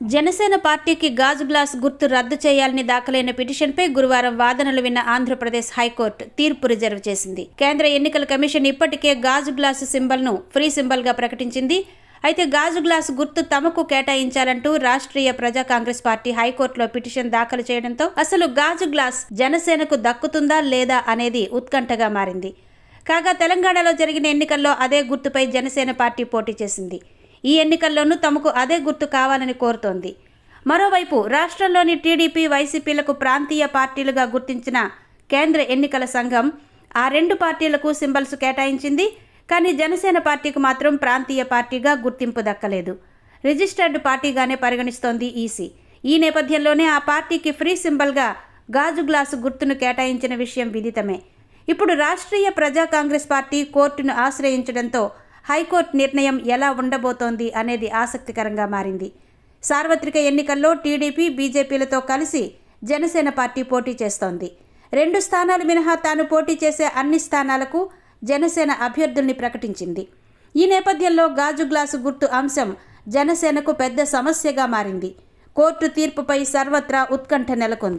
జనసేన పార్టీకి గాజు గ్లాస్ గుర్తు రద్దు చేయాలని దాఖలైన పిటిషన్పై గురువారం వాదనలు విన్న ఆంధ్రప్రదేశ్ హైకోర్టు తీర్పు రిజర్వ్ చేసింది. కేంద్ర ఎన్నికల కమిషన్ ఇప్పటికే గాజు గ్లాసు సింబల్ను ఫ్రీ సింబల్గా ప్రకటించింది. అయితే గాజు గ్లాస్ గుర్తు తమకు కేటాయించాలంటూ రాష్ట్రీయ ప్రజా కాంగ్రెస్ పార్టీ హైకోర్టులో పిటిషన్ దాఖలు చేయడంతో అసలు గాజు గ్లాస్ జనసేనకు దక్కుతుందా లేదా అనేది ఉత్కంఠగా మారింది. కాగా తెలంగాణలో జరిగిన ఎన్నికల్లో అదే గుర్తుపై జనసేన పార్టీ పోటీ చేసింది. ఈ ఎన్నికల్లోనూ తమకు అదే గుర్తు కావాలని కోరుతోంది. మరోవైపు రాష్ట్రంలోని టీడీపీ వైసీపీలకు ప్రాంతీయ పార్టీలుగా గుర్తించిన కేంద్ర ఎన్నికల సంఘం ఆ రెండు పార్టీలకు సింబల్స్ కేటాయించింది. కానీ జనసేన పార్టీకి మాత్రం ప్రాంతీయ పార్టీగా గుర్తింపు దక్కలేదు. రిజిస్టర్డ్ పార్టీగానే పరిగణిస్తోంది ఈసీ. ఈ నేపథ్యంలోనే ఆ పార్టీకి ఫ్రీ సింబల్గా గాజు గ్లాసు గుర్తును కేటాయించిన విషయం విదితమే. ఇప్పుడు రాష్ట్రీయ ప్రజా కాంగ్రెస్ పార్టీ కోర్టును ఆశ్రయించడంతో హైకోర్టు నిర్ణయం ఎలా ఉండబోతోంది అనేది ఆసక్తికరంగా మారింది. సార్వత్రిక ఎన్నికల్లో టీడీపీ బీజేపీలతో కలిసి జనసేన పార్టీ పోటీ చేస్తోంది. రెండు స్థానాలు మినహా తాను పోటీ చేసే అన్ని స్థానాలకు జనసేన అభ్యర్థుల్ని ప్రకటించింది. ఈ నేపథ్యంలో గాజు గ్లాసు గుర్తు అంశం జనసేనకు పెద్ద సమస్యగా మారింది. కోర్టు తీర్పుపై సర్వత్రా ఉత్కంఠ నెలకొంది.